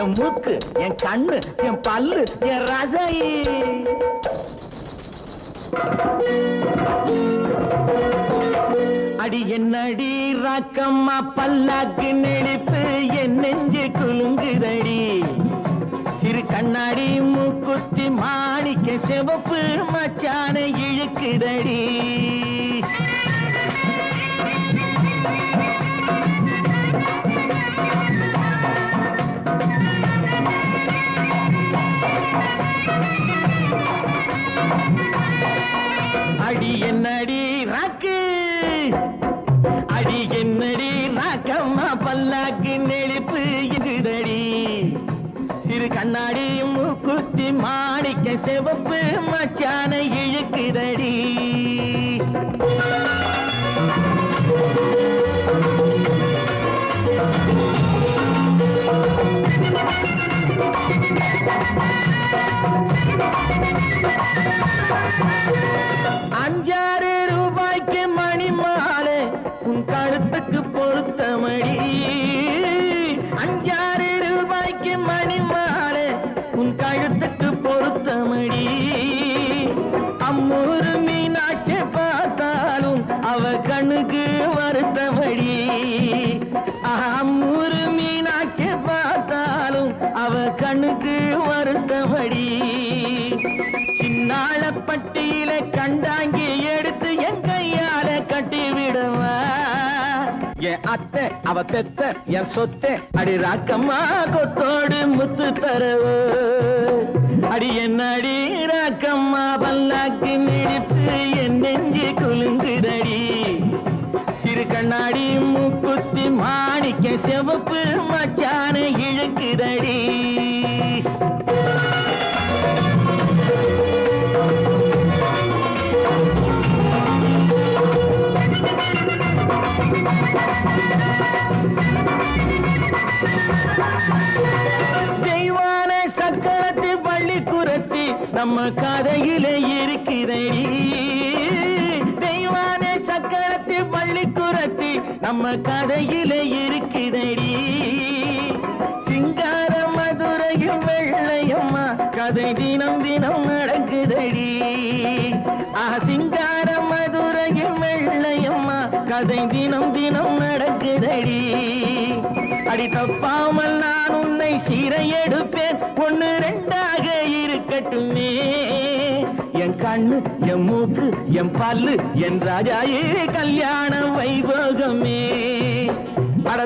என் மூக்கு என் கண்ணு என் பல்லு என் ரசை அடி என்னடி ராக்கம்மா பல்லாக்கு நெளிப்பு என் நெஞ்சு குலுங்குதடி. சிறு கண்ணாடி மூக்குத்தி மாணிக்க செவப்பு மச்சான இழுக்குதடி. அடி என்னடி ராக்கு அடி என்னடி ராக்கம்மா பல்லாக்கு நெளிப்பு இதுதடி சிறு கண்ணாடி மூக்குத்தி மாணிக்க செவப்பு மச்சான இழுக்குதடி. Thank you. உன் பொருத்தமடி. அஞ்சாறு ரூபாய்க்கு மணிமாலை உன் கழுத்துக்கு பொருத்தமடி. அம்மூரு மீனாட்சி பார்த்தாலும் அவ கண்ணுக்கு வருத்தமடி. அம்மூரு மீனாட்சி பார்த்தாலும் அவ கண்ணுக்கு வருத்தமடி. சின்னாள பட்டியில கண்டாங்கி அத்தை அவ பெத்த என் சொத்தே. அடி ராக்கம்மா கொத்தோடு முத்து தரவு. அடி என்ன அடி ராக்கம்மா பல்லாக்கு நெடிப்பு என் நெஞ்சு குலுங்குதடி. சிறு கண்ணாடி மூக்குத்தி மாணிக்க செவப்பு மச்சான இழுக்குதடி. தெய்வான சக்கரத்து பள்ளி குரத்தி நம்ம கதையில இருக்கிறடி தெய்வான சக்கரத்து பள்ளி குரத்தி நம்ம கதையில இருக்கிறடி சிங்கார மதுரையும் வெள்ளையம்மா கதை தினம் தினம் நடக்குதடி. ஆ சிங்கார மதுரையும் வெள்ளையம்மா கதை தினம் தினம் நடக்குதடி. அடி தப்பா சீரை எடுப்பேன் ஒன்னு ரெண்டாக இருக்கட்டுமே என் கண்ணு என் மூக்கு என் பல்லு என் ராஜாயே கல்யாண வைபோகமே அட